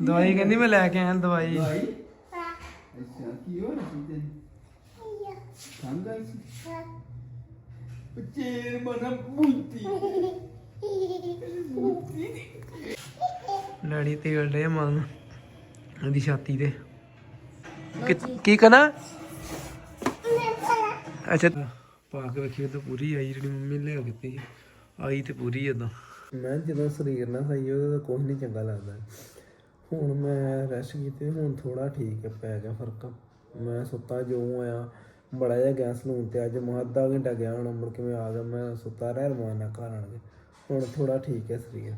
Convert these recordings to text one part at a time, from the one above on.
ਦਵਾਈ ਕਹਿੰਦੀ ਮੈਂ ਲੈ ਕੇ ਆਇਆ ਦਵਾਈ। ਦਵਾਈ? ਅੱਛਾ ਕੀ ਹੋ ਰਿਹਾ ਤੈਨੂੰ? ਖੰਗ ਆਈ ਸੀ? ਬੱਚੇ ਮਨ ਬੁੱਤੀ ਲੜੀ ਤੇ ਗੜੇ ਮਨ ਇਹਦੀ ਛਾਤੀ ਤੇ। ਕਿ- ਕੀ ਕਹਣਾ? ਅੱਛਾ। ਪਾ ਕੇ ਵੇਖੀ ਤਾਂ ਪੂਰੀ ਆਈ ਜਿਹੜੀ ਮੰਮੀ ਲਿਆ ਕੀਤੀ ਸੀ। ਆਈ ਤੇ ਪੂਰੀ ਏਦਾਂ ਮੈਂ ਜਦੋਂ ਸਰੀਰ ਨਾ ਸਹੀ ਤਾਂ ਕੁਝ ਨਹੀਂ ਚੰਗਾ ਲੱਗਦਾ। ਹੁਣ ਮੈਂ ਰੈਸਟ ਕੀਤੀ ਹੁਣ ਥੋੜਾ ਠੀਕ ਹੈ ਪੈ ਗਿਆ ਫ਼ਰਕ। ਮੈਂ ਸੁੱਤਾ ਜੋ ਆਇਆ ਬੜਾ ਜਿਹਾ ਗਿਆ ਸਲੂਨ ਤੇ ਅੱਜ ਮੈਂ ਅੱਧਾ ਘੰਟਾ ਗਿਆ ਹੁਣ ਮੁੜ ਕੇ ਮੈਂ ਆ ਗਿਆ ਮੈਂ ਸੁੱਤਾ ਰਹਿ ਰਮਾਨ ਨਾਲ ਘਰ ਆਣ ਕੇ। ਹੁਣ ਥੋੜਾ ਠੀਕ ਹੈ ਸਰੀਰ।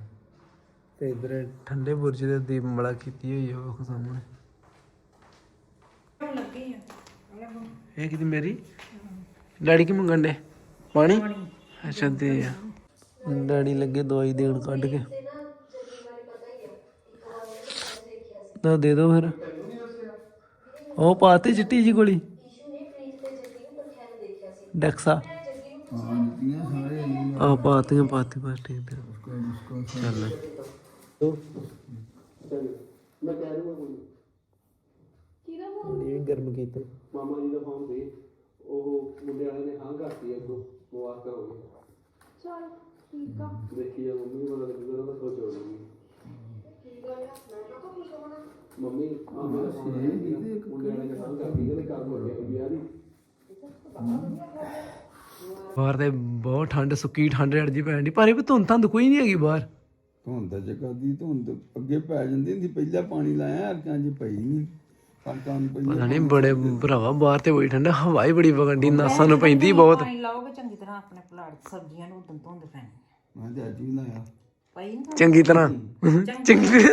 ਤੇ ਇਧਰ ਠੰਡੇ ਬੁਰਜ ਦੇ ਦੀਪ ਮੜਾ ਕੀਤੀ ਹੋਈ ਹੈ ਉਹ ਸਾਹਮਣੇ। ਇਹ ਕਿਤੇ ਮੇਰੀ? ਡੈਡੀ ਕੀ ਮੰਗਣ ਦੇ ਪਾਣੀ? ਅੱਛਾ ਦੇ ਆ। ਡੈਡੀ ਲੱਗੇ ਦਵਾਈ ਦੇਣ ਕੱਢ ਕੇ। ਤਾਂ ਦੇ ਦੋ ਫਿਰ। ਉਹ ਪਾਤੀ ਚਿੱਟੀ ਜੀ ਗੋਲੀ? ਡੈਕਸਾ। ਆ ਪਾਤੀਆਂ ਪਾਤੀ ਬਸ ਠੀਕ ਤੇ ਚੱਲ। ਮੈਂ ਕਹਿ ਰਿਹਾ ਕੋਈ ਕਿਹਦਾ ਫੋਨ ਇਹ ਗਰਮ ਕੀਤਾ। ਮਾਮਾ ਜੀ ਦਾ ਫੋਨ ਸੀ ਉਹ ਮੁੰਡੇ ਵਾਲੇ ਨੇ ਹਾਂ ਕਰਤੀ ਅੱਗੋਂ ਮੁਬਾਰਕਾਂ ਹੋ ਗਈ ਚਲ ਠੀਕ ਆ। ਦੇਖੀ ਜਾ ਮੰਮੀ ਨੂੰ ਲੱਗ ਜੂਗਾ ਤਾਂ ਸੋਚ ਹੋ। ਜਾਊਗੀ ਮੰਮੀ ਆ ਮੈਂ ਫੋਨ ਆਇਆ ਮੁੰਡੇ ਵਾਲੇ ਨੇ ਹਾਂ ਕਰਤੀ ਕਹਿੰਦੇ ਕਰ ਹੋ ਗਿਆ ਵੀ ਯਾਰੀ ਬਾਹਰ ਤੇ ਬਹੁਤ ਠੰਡ ਸੁੱਕੀ ਠੰਡ ਅੜ ਜੀ ਪੈਣ ਦੀ ਪਰ ਇਹ ਵੀ ਧੁੰਦ ਧੰਦ ਕੋਈ ਨਹੀਂ ਹੈਗੀ ਬਾਹਰ। ਧੁੰਦ ਜਗਾ ਦੀ ਧੁੰਦ ਅੱਗੇ ਪੈ ਜਾਂਦੀ ਹੁੰਦੀ ਪਹਿਲਾਂ ਪਾਣੀ ਲਾਇਆ ਅਰਕਾਂ ਚ ਪਈ ਨਹੀਂ। ਪਤਾ ਨਹੀਂ ਬੜੇ ਭਰਾਵਾ ਬਾਹਰ ਤੇ ਬੜੀ ਠੰਡ ਹਵਾ ਹੀ ਬੜੀ ਵਗੰਡੀ ਨਾਸਾਂ ਨੂੰ ਪੈਂਦੀ ਬਹੁਤ। ਪਾਣੀ ਲਾਓਗੇ ਚੰਗੀ ਤਰ੍ਹਾਂ ਆਪਣੇ ਪਲਾਟ ਸਬਜ਼ੀਆਂ ਨੂੰ ਉਦੋਂ ਧੁੰਦ ਪੈਣੀ ਮੈਂ ਤੇ ਅੱਜ ਵੀ ਲਾਇਆ ਪਈ ਨਾ ਚੰਗੀ ਤਰ੍ਹਾਂ। ਚੰਗੀ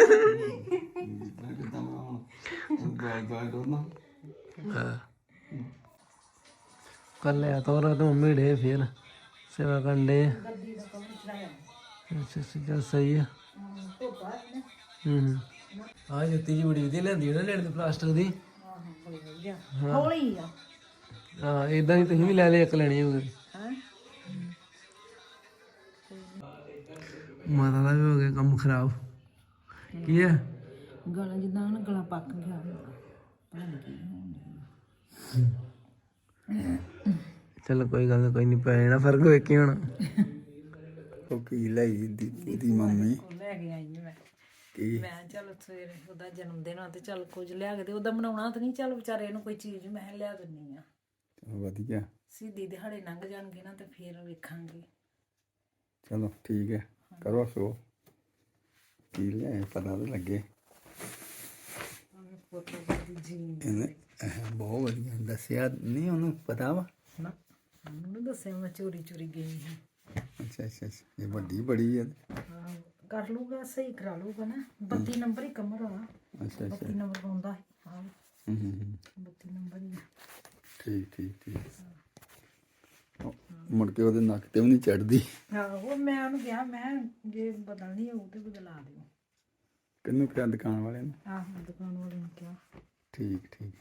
ਕੱਲ ਆ ਤੋਰਾ ਤੋਂ ਮੇੜੇ ਫੇਰ। ਸੇਵਾ ਕੰਡੇ ਅੱਛਾ ਸਹੀ ਆ। ਹੂੰ। ਆ ਜੁੱਤੀ ਜੀ ਬੜੀ ਵਧੀਆ ਲੈਂਦੀ ਨਾ ਲੈਣ ਦੀ ਪਲਾਸਟਿਕ ਦੀ। ਹੌਲੀ ਆ। ਹਾਂ ਇਦਾਂ ਹੀ ਤੁਸੀਂ ਵੀ ਲੈ ਲੈ ਇੱਕ ਲੈਣੀ ਹੋਊਗੀ। ਹਾਂ? ਮਾਤਾ ਦਾ ਵੀ ਹੋ ਗਿਆ ਕੰਮ ਖਰਾਬ। ਕੀ ਹੈ ਗਲਾ ਜਿੱਦਾਂ ਨਾ ਗਲਾ ਪੱਕ ਗਿਆ। ਪਤਾ ਨੀ ਕੀ ਹੋਣ ਡਿਆ। ਚਲ ਕੋਈ ਗੱਲ ਨੀ, ਕੋਈ ਨਹੀਂ ਪੈ ਜਾਣਾ ਫ਼ਰਕ ਵੇਖੀ ਹੁਣ। ਉਹ ਕੀ ਲਈ ਦੀ ਦੀ ਮੰਮੀ। ਉਹ ਲੈ ਕੇ ਆਈ ਮੈਂ। ਕੀ ਮੈਂ ਚੱਲ ਸਵੇਰੇ ਉਹਦਾ ਜਨਮ ਦਿਨ ਆ ਤੇ ਚੱਲ ਕੁਝ ਲਿਆ ਕੇ ਦੇ ਉਹਦਾ ਬਣਾਉਣਾ ਤਾਂ ਨਹੀਂ ਚੱਲ ਵਿਚਾਰੇ ਨੂੰ ਕੋਈ ਚੀਜ਼ ਮੈਂ ਲਿਆ ਦਿੰਨੀ ਆ। ਚਲੋ ਵਧੀਆ। ਸਿੱਧੀ ਦਿਹਾੜੇ ਲੰਘ ਜਾਣਗੇ ਨਾ ਤੇ ਫੇਰ ਵੇਖਾਂਗੇ। ਚਲੋ ਠੀਕ ਹੈ ਕਰੋ ਸੋ। ਕੀ ਲੈ ਪਤਾ ਤਾਂ ਲੱਗੇ। ਫੋਟੋ ਦੀ ਜੀ ਇਹਨੇ ਇਹ ਬਹੁਤ ਵਧੀਆ ਦੱਸਿਆ ਨਹੀਂ ਉਹਨੂੰ ਪਤਾ ਵਾ? ਨਾ ਉਹਨੂੰ ਦੱਸਿਆ ਮੈਂ ਚੋਰੀ ਚੋਰੀ ਗਈ ਸੀ। ਅੱਛਾ ਅੱਛਾ ਅੱਛਾ ਇਹ ਵੱਡੀ ਬੜੀ ਹੈ ਹਾਂ, ਕਰ ਲੂਗਾ ਸਹੀ ਕਰਾ ਲੂਗਾ ਨਾ। 32 ਨੰਬਰ ਹੀ ਕਮਰ ਆ। ਅੱਛਾ ਅੱਛਾ। 32 ਨੰਬਰ ਪਾਉਂਦਾ ਹੈ ਹਾਂ। ਹੂੰ ਹੂੰ ਹੂੰ। 32 ਨੰਬਰ ਹੀ। ਠੀਕ ਠੀਕ ਠੀਕ। ਮੁੜ ਕੇ ਉਹਦੇ ਨੱਕ ਤੇ ਵੀ ਨਹੀਂ ਚੜਦੀ। ਹਾਂ ਉਹ ਮੈਂ ਉਹਨੂੰ ਕਿਹਾ ਮੈਂ ਜੇ ਬਦਲਣੀ ਹੋਊ ਤੇ ਬਦਲਾ ਦਿਓ। ਕਿੰਨੂੰ ਕਿਹਾ? ਦੁਕਾਨ ਵਾਲੇ ਨੂੰ? ਆਹੋ ਦੁਕਾਨ ਵਾਲੇ ਨੂੰ ਕਿਹਾ। ਠੀਕ ਠੀਕ।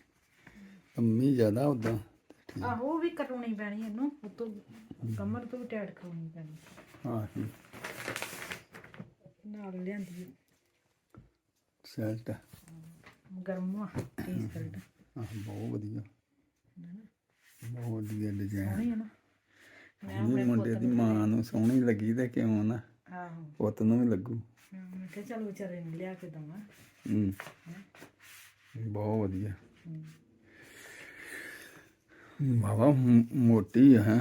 ਅੰਮੀ ਜ਼ਿਆਦਾ ਉਦਾਂ ਆਹੋ ਉਹ ਵੀ ਕਰਾਉਣੀ ਪੈਣੀ ਇਹਨੂੰ। ਉਤੋਂ ਕਮਰ ਤੋਂ ਵੀ ਟੈਟ ਕਰਾਉਣੀ ਪੈਣੀ। ਹਾਂ ਠੀਕ ਨਾਲ ਲਿਆਂਦੀ ਹੈ। ਸੈਲਟ ਗਰਮ ਆ ਟੀਸ ਕਰਦਾ ਹਾਂ ਬਹੁਤ ਵਧੀਆ। ਬਹੁਤ ਵਧੀਆ ਡਿਜ਼ਾਈਨ ਸੋਹਣੀ ਹੈ ਨਾ। ਮੈਂ ਇਹ ਮੁੰਡੇ ਦੀ ਮਾਂ ਨੂੰ ਸੋਹਣੀ ਲੱਗੀ ਤੇ ਕਿਉਂ ਨਾ? ਆਹੋ। ਪੁੱਤ ਨੂੰ ਵੀ ਲੱਗੂ। ਹਾਂ, ਮੈਂ ਕਿਹਾ ਚੱਲ ਵਿਚਾਰੇ ਨੂੰ ਲਿਆ ਕੇ ਦਵਾਂ। ਹੂੰ। ਬਹੁਤ ਵਧੀਆ। ਬਾਬਾ ਮੋਟੀ ਹੈ?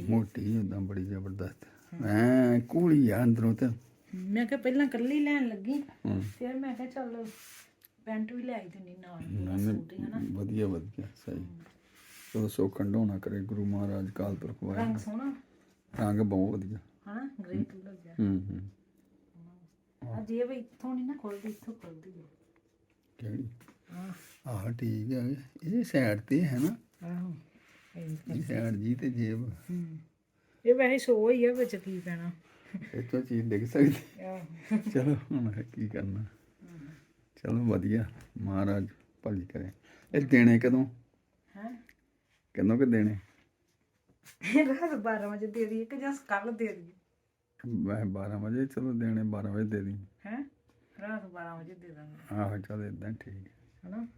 ਮੋਟੀ ਉਦਾਂ ਬੜੀ ਜ਼ਬਰਦਸਤ। ਐ ਕੂਲੀ ਆ ਅੰਦਰੋਂ ਤੇ। ਮੈਂ ਕਿਹਾ ਪਹਿਲਾਂ ਕੱਲੀ ਲੈਣ ਲੱਗੀ ਫਿਰ ਮੈਂ ਕਿਹਾ ਚੱਲ ਪੈਂਟ ਵੀ ਲੈ ਦਿੰਨੀ ਨਾਲ ਪੂਰਾ ਨਹੀਂ, ਸੂਟ ਹੀ ਹਨਾ? ਵਧੀਆ ਵਧੀਆ ਸਹੀ। ਚਲੋ ਸੋ ਖੰਡੋਣਾ ਕਰੇ ਗੁਰੂ ਮਹਾਰਾਜ ਕਾਲ ਪੁਰਖ ਵਾਹਿਗੁਰੂ। ਰੰਗ ਸੋਹਣਾ? ਰੰਗ ਬਹੁਤ ਵਧੀਆ। ਹਨਾ? ਗ੍ਰੇ ਕਲਰ ਜਿਹਾ। ਹੂੰ ਹੂੰ। ਆ ਜੇਬ ਇੱਥੋਂ ਨਹੀਂ ਨਾ ਖੁੱਲਦੀ ਇੱਥੋਂ ਖੁੱਲਦੀ ਹੈ ਕਿਹੜੀ? ਆਹ ਠੀਕ ਹੈ ਇਹ ਸਾਈਡ ਤੇ ਹੈ ਨਾ? ਆਹੋ ਇਹ- ਇਹ ਸਾਈਡ ਜੀ ਤੇ ਜੇਬ। ਹੂੰ। ਇਹ ਵੈਸੇ ਸੋ ਹੀ ਆ ਵਿੱਚ ਕੀ ਪੈਣਾ? ਇਹ ਤੋਂ ਚੀਜ਼ ਡਿੱਗ ਸਕਦੀ। ਚਲੋ ਹੁਣ ਕੀ ਕਰਨਾ। ਚਲੋ ਵਧੀਆ। ਮਹਾਰਾਜ ਭਲੀ ਕਰੇ। ਇਹ ਦੇਣੇ ਕਦੋਂ? ਹੈ? ਕਦੋਂ ਕਿ ਦੇਣੇ? ਰਾਤ 12 ਵਜੇ ਦੇ ਕੱਲ ਦੇ ਦਈਏ? ਮੈਂ 12 ਵਜੇ ਚਲੋ ਦੇਣੇ 12 ਵਜੇ ਦੇ ਦੀ ਹੈ? ਰਾਤ 12 ਵਜੇ ਦੇ ਦਾਂਗੇ। ਆਹੋ ਚੱਲ ਇਦਾਂ ਠੀਕ ਹੈ। ਹਨਾ?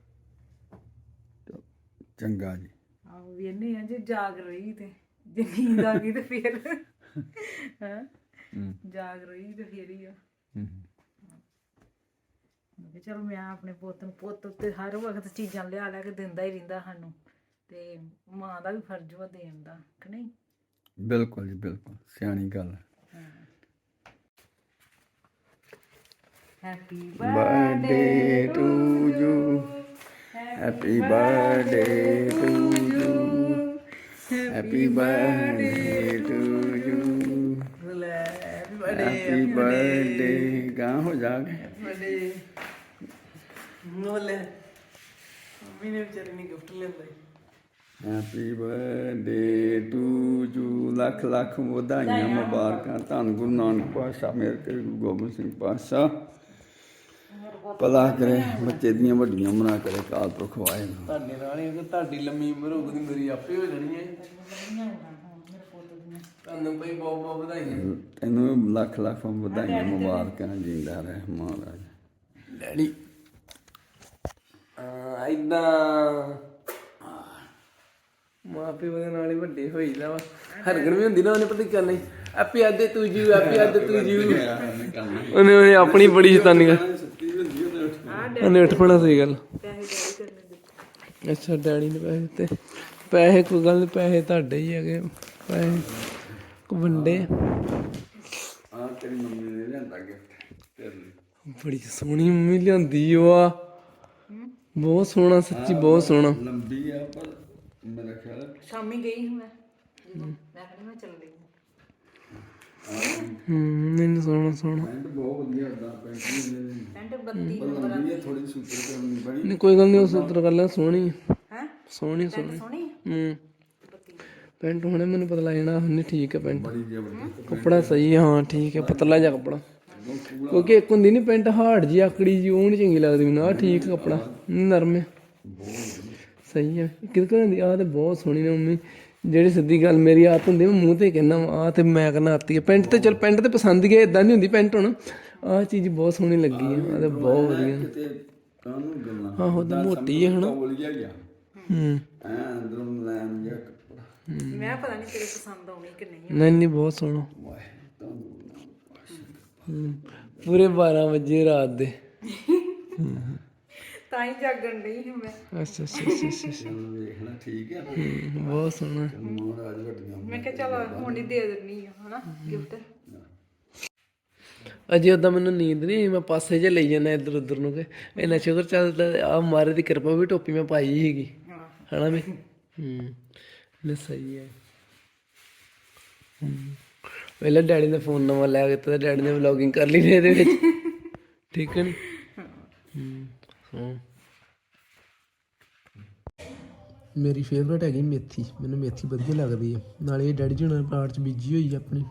ਚੰਗਾ ਜੀ। ਆਹੋ ਵੀ ਇਹਨੇ ਆ ਜੇ ਜਾਗ ਰਹੀ ਤੇ ਜੇ ਨੀਂਦ ਆ ਗਈ ਤੇ ਫੇਰ। ਹਾਂ? ਹੂੰ। ਜਾਗ ਰਹੀ ਤੇ ਫੇਰ ਹੀ ਆ। ਹੂੰ। ਮੈਂ ਕਿਹਾ ਚਲੋ ਮੈਂ ਆਪਣੇ ਪੁੱਤ ਨੂੰ ਪੁੱਤ ਉੱਤੇ ਹਰ ਵਕਤ ਚੀਜ਼ਾਂ ਲਿਆ ਲਿਆ ਕੇ ਦਿੰਦਾ ਹੀ ਰਹਿੰਦਾ ਸਾਨੂੰ। ਤੇ ਮਾਂ ਦਾ ਵੀ ਫਰਜ਼ ਵਾ ਦੇਣ ਦਾ ਕਿ ਨਹੀਂ? ਬਿਲਕੁਲ ਜੀ ਬਿਲਕੁਲ। ਸਿਆਣੀ ਗੱਲ happy birthday to you happy birthday to you happy birthday to happy birthday ਗਾ ਹੋ ਜਾਗੇ ਬੜੇ ਨੋਲੇ ਮੰਮੀ ਨੇ ਵਿਚਾਰੀ ਨੇ ਗਿਫਟ ਲਿਆਂਦਾ ਸੀ। Happy birthday to you lakh lakh ਵਧਾਈਆਂ ਮੁਬਾਰਕਾਂ। ਧੰਨ ਗੁਰੂ ਨਾਨਕ ਪਾਤਸ਼ਾਹ ਮੇਰ ਕਰੇ ਗੁਰੂ ਗੋਬਿੰਦ ਸਿੰਘ ਪਾਤਸ਼ਾਹ। ਭਲਾ ਕਰੇ ਬੱਚੇ ਦੀਆਂ ਵੱਡੀਆਂ ਉਮਰਾਂ ਕਰੇ ਕਾਲ ਪੁਰਖ ਵਾਹਿਗੁਰੂ। ਤੁਹਾਡੇ ਨਾਲ ਹੀ ਕਿ ਤੁਹਾਡੀ ਲੰਮੀ ਉਮਰ ਹੋਊਗੀ ਮੇਰੀ ਆਪੇ ਹੋ ਜਾਣੀ ਹੈ ਤੁਹਾਨੂੰ ਭਾਈ ਬਹੁਤ ਬਹੁਤ ਵਧਾਈਆਂ। ਤੈਨੂੰ ਵੀ ਲੱਖ ਲੱਖ ਵਧਾਈਆਂ ਮੁਬਾਰਕਾਂ ਜਿੰਦਾ ਰਹਿ ਮਹਾਰਾਜ। ਡੈਡੀ ਆ ਇਦਾਂ ਮਾਪੇ ਉਹਦੇ ਨਾਲ ਹੀ ਵੱਡੇ ਹੋਈਦਾ ਵਾ। ਹਰਗਨ ਵੀ ਹੁੰਦੀ ਨਾ ਉਹਨੇ ਪਤਾ ਕੀ ਕਰਨਾ ਹੈਪੀ ਆਦੇ ਤੂ ਜੀ ਹੈਪੀ ਆਦੇ ਤੂ ਜੀ ਉਹਨੇ ਉਹਨੇ ਆਪਣੀ ਬੜੀ ਸ਼ੈਤਾਨੀ ਕਰ ਉਹਨੇ ਉੱਠ ਪਣਾ ਸਹੀ ਗੱਲ। ਅੱਛਾ ਡੈਡੀ ਨੇ ਪੈਸੇ ਦਿੱਤੇ। ਪੈਸੇ ਕੋਈ ਗੱਲ ਨੀ ਪੈਸੇ ਤੁਹਾਡੇ ਹੀ ਹੈਗੇ। ਪੈਸੇ ਵੰਡੇ। ਆ ਤੇਰੀ ਮੰਮੀ ਨੇ ਲਿਆਂਦਾ ਗਿਫਟ ਤੇਰੇ ਲਈ। ਬੜੀ ਸੋਹਣੀ ਮੰਮੀ ਲਿਆਂਦੀ ਓ ਆ। ਬਹੁਤ ਸੋਹਣਾ ਸੱਚੀ ਬਹੁਤ ਸੋਹਣਾ। ਲੰਬੀ ਆ ਪਰ ਮੇਰਾ ਖਿਆਲ ਹੈ ਸ਼ਾਮੀ ਗਈ ਸੀ ਮੈਂ। ਮੈਂ ਕਹਿੰਦੀ ਮੈਂ ਚੱਲ ਗਈ। ਹੂੰ। ਨਹੀਂ ਸੋਹਣਾ ਸੋਹਣਾ। ਪੈਂਟ ਬਹੁਤ ਵਧੀਆ ਹੁੰਦਾ ਪੈਂਟ ਵੀ ਇਹਨੇ ਦੀ। ਪੈਂਟ 32 ਪਰ ਲੰਬੀ ਹੈ ਥੋੜੀ ਸੂਤਰ ਕਰਨੀ ਬੜੀ ਨਹੀਂ ਕੋਈ ਗੱਲ ਨਹੀਂ ਉਸ ਉਤਰ ਕਰ ਲੈ ਸੋਹਣੀ। ਆ। ਹੈ? ਸੋਹਣੀ ਸੋਹਣੀ। ਸੋਹਣੀ ਹੂੰ। ਪੈਂਟ ਹੁਣੇ ਮੈਨੂੰ ਪਤਾ ਲੱਗ ਜਾਣਾ ਹੁਣੇ ਠੀਕ ਹੈ ਪੈਂਟ। ਕੱਪੜਾ ਸਹੀ ਹੈ ਹਾਂ ਠੀਕ ਹੈ ਪਤਲਾ ਜਿਹਾ ਕੱਪੜਾ। ਕਿਉਂਕਿ ਇੱਕ ਹੁੰਦੀ ਨਹੀਂ ਪੈਂਟ ਹਾਰਡ ਜੀ ਆਕੜੀ ਜੀ ਉਹ ਨਹੀਂ ਚੰਗੀ ਲੱਗਦੀ ਮੈਨੂੰ। ਆ ਠੀਕ ਕੱਪੜਾ ਨਰਮ ਹੈ ਸਹੀ ਹੈ ਕਿਹਦੇ ਕੋਲ ਹੁੰਦੀ? ਆ ਤੇ ਬਹੁਤ ਸੋਹਣੀ ਨੇ ਮੰਮੀ। ਜਿਹੜੀ ਸਿੱਧੀ ਗੱਲ ਮੇਰੀ ਆਤ ਹੁੰਦੀ ਮੈਂ ਮੂੰਹ ਤੇ ਕਹਿੰਦਾ ਆ ਤੇ ਮੈਂ ਕਹਿੰਦਾ ਆਤੀ ਹੈ ਪੈਂਟ ਤੇ ਚਲ ਪੈਂਟ ਤੇ ਪਸੰਦ ਹੈ ਇਦਾਂ ਨਹੀਂ ਹੁੰਦੀ ਪੈਂਟ ਹੁਣ। ਆ ਚੀਜ਼ ਬਹੁਤ ਸੋਹਣੀ ਲੱਗੀ ਹੈ ਆ ਤੇ ਬਹੁਤ ਵਧੀਆ। ਕਾਹਨੂੰ ਗੱਲਾਂ? ਆਹੋ ਤੇ ਮੋਟੀ ਹੈ ਹਨਾ। ਗਿਆ ਗਿਆ ਹੂੰ ਐ ਅੰਦਰੋਂ ਲੈਣ ਜਿਹਾ ਕੱਪੜਾ ਮੈਂ ਪਤਾ ਨਹੀਂ ਤੇਰੇ ਪਸੰਦ ਆਉਣੀ ਕਿ ਨਹੀਂ ਨਹੀਂ ਨਹੀਂ ਬਹੁਤ ਸੋਹਣਾ। ਹੂੰ। ਪੂਰੇ 12 ਵਜੇ ਰਾਤ ਦੇ। ਤਾਂ ਹੀ ਜਾਗਣ ਨਹੀਂ ਸੀ ਮੈਂ। ਅੱਛਾ ਅੱਛਾ ਅੱਛਾ ਅੱਛਾ, ਅੱਛਾ। ਚਲੋ ਵੇਖਣਾ ਠੀਕ ਹੈ ਹੂੰ, ਬਹੁਤ ਸੋਹਣਾ। ਵੱਡੀਆਂ ਮੈਂ ਕਿਹਾ ਚਲ ਹੁਣ ਹੀ ਦੇ ਦਿੰਨੀ ਆ ਹਨਾ ਗਿਫਟ। ਅਜੇ ਉਦਾਂ ਮੈਨੂੰ ਨੀਂਦ ਨਹੀਂ ਆਈ, ਮੈਂ ਪਾਸੇ ਜੇ ਲਈ ਜਾਂਦਾ ਇੱਧਰ ਉੱਧਰ ਨੂੰ ਕਿ ਇੰਨਾ ਸ਼ੁਕਰ ਚੱਲਦਾ ਆ ਮਾਰੇ ਦੀ ਕਿਰਪਾ ਵੀ ਟੋਪੀ ਮੈਂ ਪਾਈ ਸੀਗੀ। ਹਨਾ ਵੀ? ਹੂੰ ਸਹੀ ਹੈ। ਹੂੰ ਪਹਿਲਾਂ ਡੈਡੀ ਨੇ ਫੋਨ ਨਵਾਂ ਲੈ ਕੇ ਦਿੱਤਾ ਤੇ ਡੈਡੀ ਨੇ ਵਲੌਗਿੰਗ ਕਰ ਲਈ ਨੇ ਇਹਦੇ ਵਿੱਚ। ਠੀਕ ਹੈ ਹੂੰ। ਹਾਂ। ਮੇਰੀ ਫੇਵਰਟ ਹੈਗੀ ਮੇਥੀ। ਮੈਨੂੰ ਮੇਥੀ ਵਧੀਆ ਲੱਗਦੀ ਹੈ। ਨਾਲੇ ਇਹ ਡੈਡੀ ਜੀ ਹੁਣਾਂ ਪਲਾਟ 'ਚ ਬੀਜੀ ਹੋਈ ਆਪਣੀ।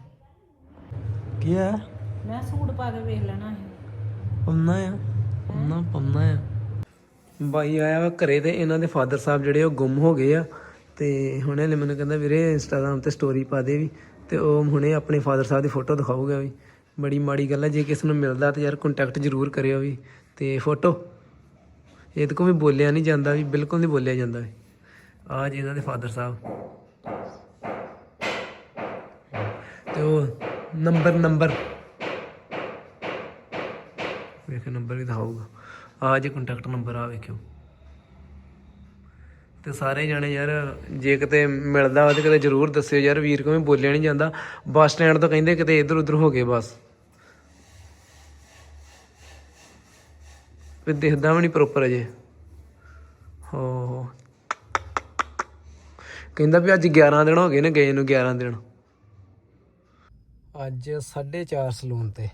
ਕੀ ਆ? ਮੈਂ ਸੂਟ ਪਾ ਕੇ ਵੇਖ ਲੈਣਾ ਸੀ। ਪੰਨਾ ਆ? ਪੰਨਾ ਪੰਨਾ ਆ। ਬਾਈ ਆਇਆ ਵਾ ਘਰੇ ਤੇ ਇਹਨਾਂ ਦੇ ਫਾਦਰ ਸਾਹਿਬ ਜਿਹੜੇ ਉਹ ਗੁੰਮ ਹੋ ਗਏ ਆ। ਤੇ ਹੁਣੇ ਨੇ ਮੈਨੂੰ ਕਹਿੰਦਾ ਵੀਰੇ ਇੰਸਟਾਗ੍ਰam ਤੇ ਸਟੋਰੀ ਪਾ ਦੇ ਵੀ, ਤੇ ਉਹ ਹੁਣੇ ਆਪਣੇ ਫਾਦਰ ਸਾਹਿਬ ਦੀ ਫੋਟੋ ਦਿਖਾਊਗਾ ਵੀ। ਬੜੀ ਮਾੜੀ ਗੱਲ ਹੈ ਜੇ ਕਿਸੇ ਨੂੰ ਮਿਲਦਾ ਤਾਂ ਯਾਰ ਕੰਟੈਕਟ ਜ਼ਰੂਰ ਕਰਿਓ ਵੀ। ਤੇ ਫੋਟੋ ਇਹਦੇ ਕੋ ਵੀ ਬੋਲਿਆ ਨਹੀਂ ਜਾਂਦਾ ਵੀ, ਬਿਲਕੁਲ ਨਹੀਂ ਬੋਲਿਆ ਜਾਂਦਾ ਵੀ। ਆ ਜੀ ਇਹਨਾਂ ਦੇ ਫਾਦਰ ਸਾਹਿਬ। ਤੇ ਉਹ ਨੰਬਰ ਨੰਬਰ ਵੇਖੋ ਨੰਬਰ ਵੀ ਦਿਖਾਊਗਾ। ਆ ਜੇ ਕੰਟੈਕਟ ਨੰਬਰ ਆ ਵੇਖਿਓ। ਤੇ ਸਾਰੇ ਜਾਣੇ ਯਾਰ ਜੇ ਕਿਤੇ ਮਿਲਦਾ ਵਾ ਤੇ ਕਿਤੇ ਜ਼ਰੂਰ ਦੱਸਿਓ ਯਾਰ ਵੀਰ ਕੋਵੇਂ ਬੋਲਿਆ ਨਹੀਂ ਜਾਂਦਾ। ਬੱਸ ਸਟੈਂਡ ਤੋਂ ਕਹਿੰਦੇ ਕਿਤੇ ਇੱਧਰ ਉੱਧਰ ਹੋ ਗਏ ਬਸ। ਫਿਰ ਦਿਖਦਾ ਵੀ ਨਹੀਂ ਪ੍ਰੋਪਰ ਅਜੇ। ਹੋ ਕਹਿੰਦਾ ਵੀ ਅੱਜ 11 ਦਿਨ ਹੋ ਗਏ ਨੇ ਗਏ ਨੂੰ 11 ਦਿਨ। ਅੱਜ 4:30 ਸਲੂਨ ਤੇ।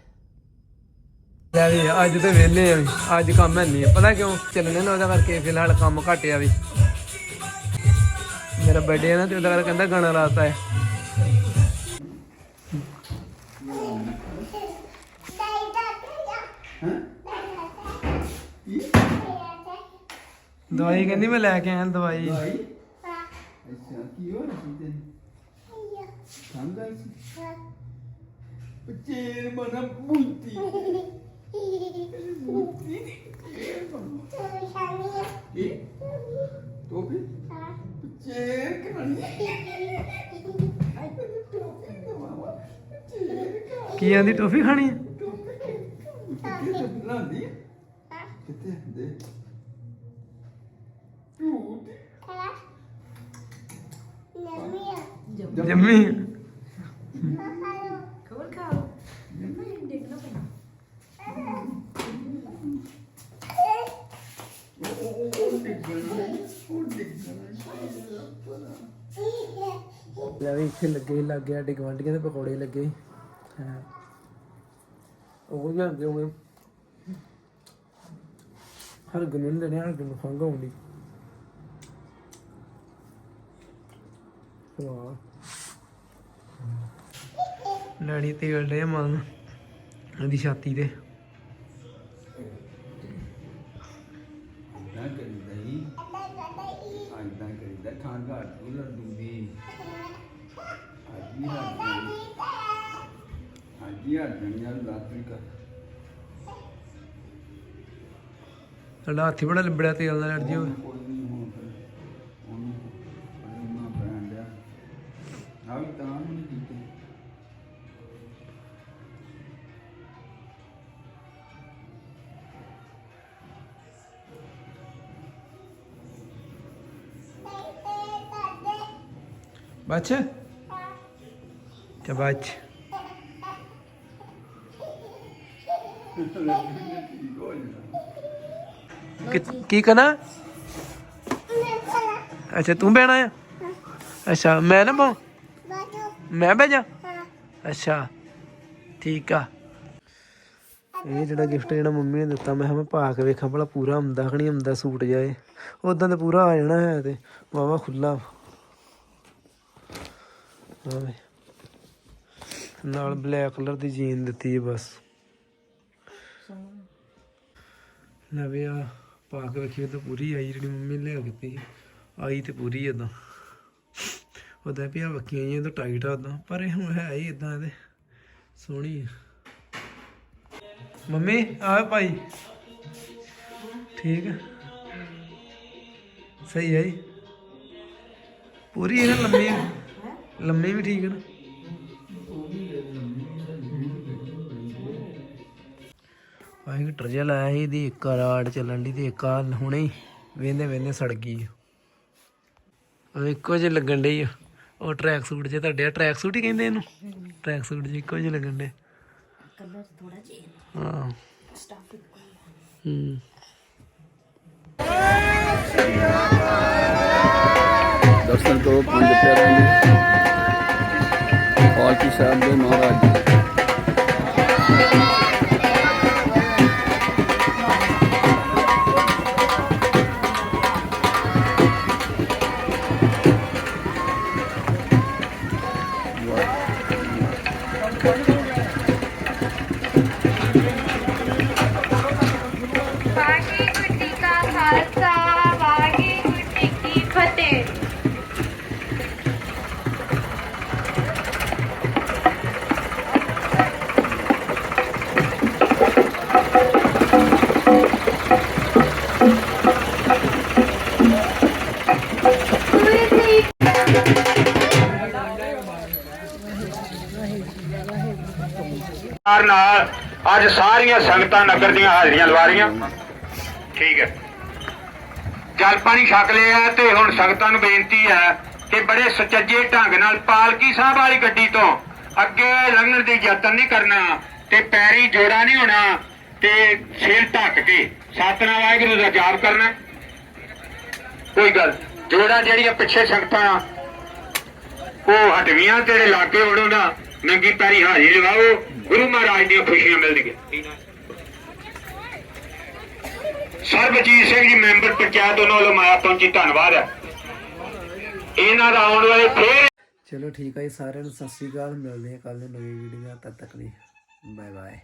ਲੈ ਵੀ ਅੱਜ ਤੇ ਵਿਹਲੇ ਆ ਵੀ ਅੱਜ ਕੰਮ ਹੈ ਨਹੀਂ ਪਤਾ ਕਿਉਂ ਚੱਲਣੇ ਨਾ ਉਹਦਾ ਕਰਕੇ ਫਿਲਹਾਲ ਕੰਮ ਘੱਟ ਆ ਵੀ। ਮੇਰਾ ਬਰਥਡੇ ਹੈ ਨਾ ਤੇ ਉਹਦਾ ਕਰਕੇ ਕਹਿੰਦਾ ਗਾਣਾ ਲਾਤਾ ਹੈ। ਦਵਾਈ ਕਹਿੰਦੀ ਮੈਂ ਲੈ ਕੇ ਆਇਆ ਦਵਾਈ। ਅੱਛਾ ਕੀ? ਹੋ ਰਿਹਾ ਸੀ ਤੈਨੂੰ ਖਾਂਦਾ ਸੀ ਪਚੇਰ ਮਨਾ ਬੁੱਤੀ ਬੁੱਤੀ ਇਹ ਟੋਪੀ ਕੀ ਆਂਦੀ ਟੋਫੀ ਖਾਣੀ ਹੈ ਕਿੱਥੇ ਦੇ ਝੂਠ ਜੰਮੀ ਖਬਰ ਖਾਓ ਨਹੀਂ ਦੇਖਣਾ ਪੈਣਾ ਲੈ ਵੀ ਇੱਥੇ ਲੱਗੇ ਲੱਗ ਗਿਆ ਸਾਡੇ ਗਵਾਂਢੀਆਂ ਦੇ ਪਕੌੜੇ ਲੱਗੇ ਹਾਂ। ਉਹ ਵੀ ਆਂਦੇ ਹੋਏ। ਹਰ ਗਨਨ ਦੇ ਹਰ ਗਨਨ ਖੰਗ ਆਉਂਦੀ। ਵਾਹ। ਲੜੀ ਤੇ ਗੜੇ ਮੰਗ ਉਹਦੀ ਛਾਤੀ ਤੇ ਨਾ ਕਰੀਦਾ ਹੀ ਉਹ ਲੱਡੂ ਦੀ। ਹਾਜੀ ਹਾਜੀ ਯਾਰ ਰਾਤਰੀ ਕਾ ਸਾਡਾ ਹੱਥ ਹੀ ਬੜਾ ਲਿਬੜਿਆ ਤੇਲ ਨਾਲ ਲੜ ਜਿਓ ਬੱਚ ਤੇ ਬੱਚ ਕੀ- ਕਹਣਾ ਅੱਛਾ ਤੂੰ ਬਹਿਣਾ ਆ ਅੱਛਾ ਮੈਂ ਨਾ ਪਾਉ ਮੈਂ ਬਹਿ ਜਾ ਅੱਛਾ ਠੀਕ ਆ ਇਹ ਜਿਹੜਾ ਗਿਫਟ ਜਿਹੜਾ ਮੰਮੀ ਨੇ ਦਿੱਤਾ, ਮੈਂ ਕਿਹਾ ਮੈਂ ਪਾ ਕੇ ਵੇਖਾਂ, ਭਲਾ ਪੂਰਾ ਹੁੰਦਾ ਕਿ ਨਹੀਂ ਹੁੰਦਾ ਸੂਟ ਜਾਏ ਉਦਾਂ ਤੇ ਪੂਰਾ ਆ ਜਾਣਾ ਹੈ ਤੇ ਵਾਵਾ ਖੁੱਲਾ ਆਵੇ ਨਾਲ ਬਲੈਕ ਕਲਰ ਦੀ ਜੀਨ ਦਿੱਤੀ ਹੈ ਬਸ। ਲੈ ਆ ਪਾ ਕੇ ਵੇਖੀ ਤਾਂ ਪੂਰੀ ਆਈ ਜਿਹੜੀ ਮੰਮੀ ਨੇ ਲਿਆ ਕੀਤੀ ਆਈ ਤੇ ਪੂਰੀ ਏਦਾਂ। ਉਹਦਾ ਵੀ ਆ ਵੱਕੀਆਂ ਜਿਹੀਆਂ ਤਾਂ ਟਾਈਟ ਆ ਉਦਾਂ ਪਰ ਇਹ ਹੁਣ ਹੈ ਹੀ ਇਦਾਂ ਇਹਦੇ। ਸੋਹਣੀ ਆ। ਮੰਮੀ, ਆ ਭਾਈ। ਠੀਕ ਹੈ ਸਹੀ ਹੈ ਜੀ। ਪੂਰੀ ਹੈ ਨਾ ਲੰਮੀ ਲੰਮੇ ਵੀ ਠੀਕ ਹੈ ਨਾ। ਆਹ ਟਰਜਾ ਲਾਇਆ ਸੀ ਇਹਦੀ, ਇੱਕ ਰਾੜ ਚੱਲਣ ਦੀ ਤੇ ਇੱਕ ਆ ਹੁਣੇ ਵੇਂਦੇ ਵੇਂਦੇ ਸੜ ਗਈ ਉਹ ਇੱਕੋ ਜਿਹੇ ਲੱਗਣ ਡਈ ਆ। ਉਹ ਟਰੈਕ ਸੂਟ ਜੇ ਤੁਹਾਡੇ ਟਰੈਕ ਸੂਟ ਹੀ ਕਹਿੰਦੇ ਇਹਨੂੰ? ਟਰੈਕ ਸੂਟ ਜੇ ਇੱਕੋ ਜਿਹੇ ਲੱਗਣ ਡੇ ਕਲਰ ਥੋੜਾ ਜਿਹਾ ਹਾਂ ਸਟਾਫ ਇੱਕੋ ਹੀ। ਹੂੰ। ਦਰਸ਼ਨ ਕਰੋ ਪੰਜ ਪਿਆਰਿਆਂ ਦੇ। ਪਾਲਕੀ ਸਾਹਿਬ ਦੇ ਮਹਾਰਾਜ। ਜੀ ਨਾਲ ਅੱਜ ਸਾਰੀਆਂ ਸੰਗਤਾਂ ਨਗਰ ਦੀਆਂ ਹਾਜ਼ਰੀਆਂ ਲਵਾ ਰਹੀਆਂ। ਠੀਕ ਹੈ। ਜਲ ਪਾਣੀ ਛਕ ਲਿਆ ਤੇ ਹੁਣ ਸੰਗਤਾਂ ਨੂੰ ਬੇਨਤੀ ਹੈ ਕਿ ਬੜੇ ਸੁਚੱਜੇ ਢੰਗ ਨਾਲ ਪਾਲਕੀ ਸਾਹਿਬ ਵਾਲੀ ਗੱਡੀ ਤੋਂ ਅੱਗੇ ਲੰਘਣ ਦੀ ਯਤਨ ਨਹੀਂ ਕਰਨਾ ਤੇ ਪੈਰੀ ਜੋੜਾ ਨਹੀਂ ਹੋਣਾ ਤੇ ਸਿਰ ਢੱਕ ਕੇ ਸਤਨਾਮ ਵਾਹਿਗੁਰੂ ਦਾ ਜਾਪ ਕਰਨਾ। ਕੋਈ ਗੱਲ ਜੋੜਾ ਜਿਹੜੀਆਂ ਪਿੱਛੇ ਸੰਗਤਾਂ ਉਹ ਹਟਵੀਆਂ, ਤੇਰੇ ਲਾਗੇ ਉਹਨੂੰ ਨਾ ਨੰਗੀ ਪੈਰੀ ਹਾਜ਼ਰੀ ਲਵਾਓ। ਗੁਰੂ ਮਹਾਰਾਜ ਦੀਆਂ ਖੁਸ਼ੀਆਂ ਮਿਲਣਗੀਆਂ ਸਰਬਜੀਤ ਸਿੰਘ ਜੀ ਮੈਂਬਰ ਪੰਚਾਇਤ ਉਹਨਾਂ ਵੱਲੋਂ ਮਾਇਆ ਪਹੁੰਚੀ ਧੰਨਵਾਦ ਹੈ। ਇਹਨਾਂ ਦਾ ਆਉਣ ਵਾਲੇ ਫੇਰ ਚਲੋ ਠੀਕ ਹੈ ਜੀ, ਸਾਰਿਆਂ ਨੂੰ ਸਤਿ ਸ੍ਰੀ ਅਕਾਲ, ਮਿਲਦੇ ਹਾਂ ਕੱਲ ਨੂੰ ਨਵੀਂ ਵੀਡੀਓ ਤਦ ਤੱਕ ਲਈ। Bye bye